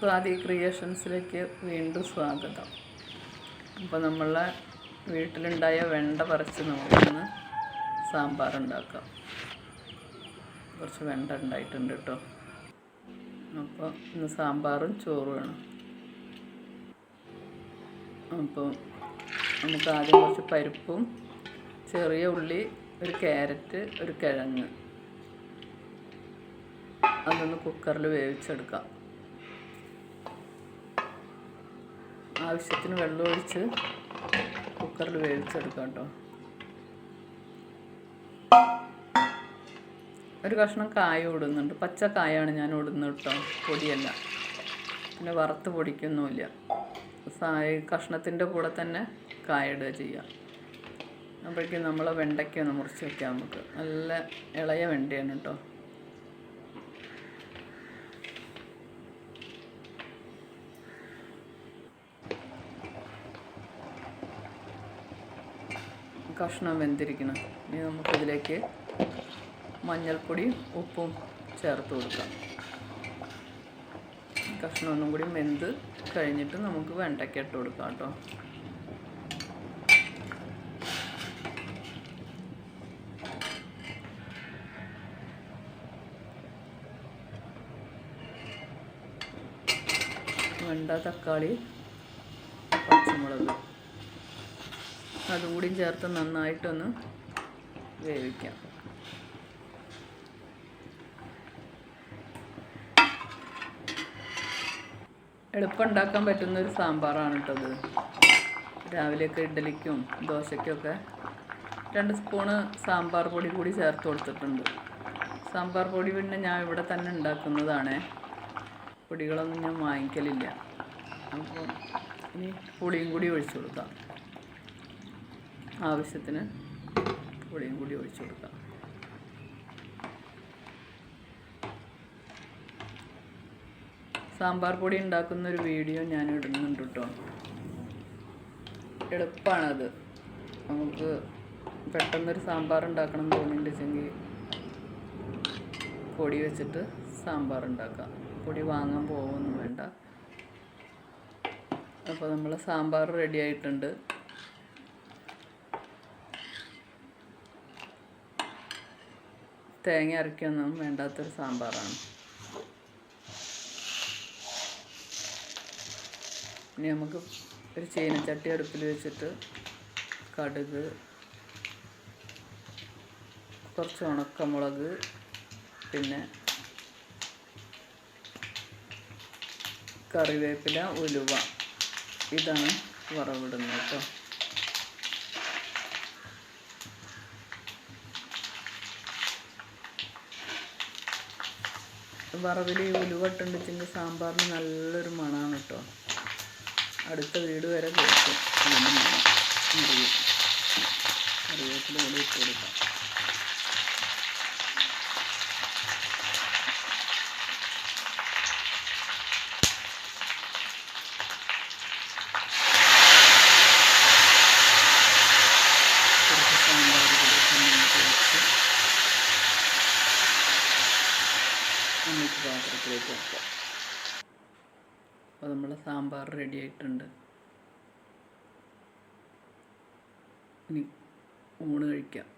സ്വാതി ക്രിയേഷൻസിലേക്ക് വീണ്ടും സ്വാഗതം. അപ്പോൾ നമ്മളെ വീട്ടിലുണ്ടായ വെണ്ട പറിച്ച് നമുക്കൊന്ന് സാമ്പാർ ഉണ്ടാക്കാം കുറച്ച് വെണ്ട ഉണ്ടായിട്ടുണ്ട് കേട്ടോ അപ്പോൾ ഇന്ന് സാമ്പാറും ചോറും വേണം അപ്പോൾ നമുക്ക് ആദ്യം കുറച്ച് പരിപ്പും ചെറിയ ഉള്ളി ഒരു ക്യാരറ്റ് ഒരു കിഴങ്ങ്. അതൊന്ന് കുക്കറിൽ വേവിച്ചെടുക്കാം. ആവശ്യത്തിന് വെള്ളം ഒഴിച്ച് കുക്കറിൽ വേവിച്ചെടുക്കാം കേട്ടോ. ഒരു കഷ്ണം കായ ഇടുന്നുണ്ട്. പച്ച കായാണ് ഞാൻ ഇടുന്നത് കേട്ടോ പൊടിയല്ല. പിന്നെ വറുത്ത് പൊടിക്കൊന്നുമില്ല. കഷ്ണത്തിന്റെ കൂടെ തന്നെ കായ ഇടുക ചെയ്യുക അപ്പോഴേക്കും നമ്മൾ വെണ്ടയ്ക്ക ഒന്ന് മുറിച്ച് വെക്കാം നമുക്ക്. നല്ല ഇളയ വെണ്ടയാണ് കേട്ടോ. കഷ്ണം വെന്തിരിക്കണം. ഇനി നമുക്കിതിലേക്ക് മഞ്ഞൾപ്പൊടിയും ഉപ്പും ചേർത്ത് കൊടുക്കാം. കഷ്ണം ഒന്നും കൂടി വെന്ത് കഴിഞ്ഞിട്ട് നമുക്ക് വെണ്ടയ്ക്ക ഇട്ട് കൊടുക്കാം കേട്ടോ. വെണ്ട തക്കാളി പച്ചമുളക്. അതും കൂടി ചേർത്ത് നന്നായിട്ടൊന്ന് വേവിക്കാം. എളുപ്പം ഉണ്ടാക്കാൻ പറ്റുന്ന ഒരു സാമ്പാറാണ് കേട്ടത് രാവിലെയൊക്കെ ഇഡ്ഡലിക്കും ദോശയ്ക്കൊക്കെ രണ്ട് സ്പൂണ് സാമ്പാർ പൊടി കൂടി ചേർത്ത് കൊടുത്തിട്ടുണ്ട്. സാമ്പാർ പൊടി പിന്നെ ഞാൻ ഇവിടെ തന്നെ ഉണ്ടാക്കുന്നതാണേ. പൊടികളൊന്നും ഞാൻ വാങ്ങിക്കലില്ല. അപ്പോൾ ഇനി പുളിയും കൂടി ഒഴിച്ചു കൊടുക്കാം. ആവശ്യത്തിന് പുളിയും കൂടി ഒഴിച്ചു കൊടുക്കാം. സാമ്പാർ പൊടി ഉണ്ടാക്കുന്ന ഒരു വീഡിയോ ഞാൻ ഇടുന്നുണ്ട് കേട്ടോ. എളുപ്പമാണത് നമുക്ക് പെട്ടെന്നൊരു സാമ്പാർ ഉണ്ടാക്കണം എന്ന് തോന്നിയിട്ടുണ്ടെങ്കിൽ പൊടി വെച്ചിട്ട് സാമ്പാർ ഉണ്ടാക്കാം. പൊടി വാങ്ങാൻ പോകുമൊന്നും വേണ്ട. അപ്പോൾ നമ്മൾ സാമ്പാർ റെഡി ആയിട്ടുണ്ട്. തേങ്ങ അരയ്ക്കൊന്നും വേണ്ടാത്തൊരു സാമ്പാറാണ്. ഇനി നമുക്ക് ഒരു ചീനച്ചട്ടി അടുപ്പിൽ വെച്ചിട്ട് കടുക് കുറച്ച് ഉണക്കമുളക് പിന്നെ കറിവേപ്പില ഉലുവ. ഇതാണ് വറവിടുന്നത് കേട്ടോ. വറവിൽ ഈ ഉലുവ ഇട്ടുണ്ടെങ്കിൽ സാമ്പാറിന് നല്ലൊരു മണമാണ് കേട്ടോ അടുത്ത വീട് വരെ കൊടുക്കും അതിന്റെ മണം. ഇട്ട് കൊടുക്കാം കുറച്ച് സാമ്പാർ കൂടി നമുക്ക് വെച്ച് നമുക്ക് പാത്രത്തിലേക്ക് വെക്കാം അപ്പോൾ നമ്മളെ സാമ്പാർ റെഡി ആയിട്ടുണ്ട്. ഇനി ഊണ് കഴിക്കാം.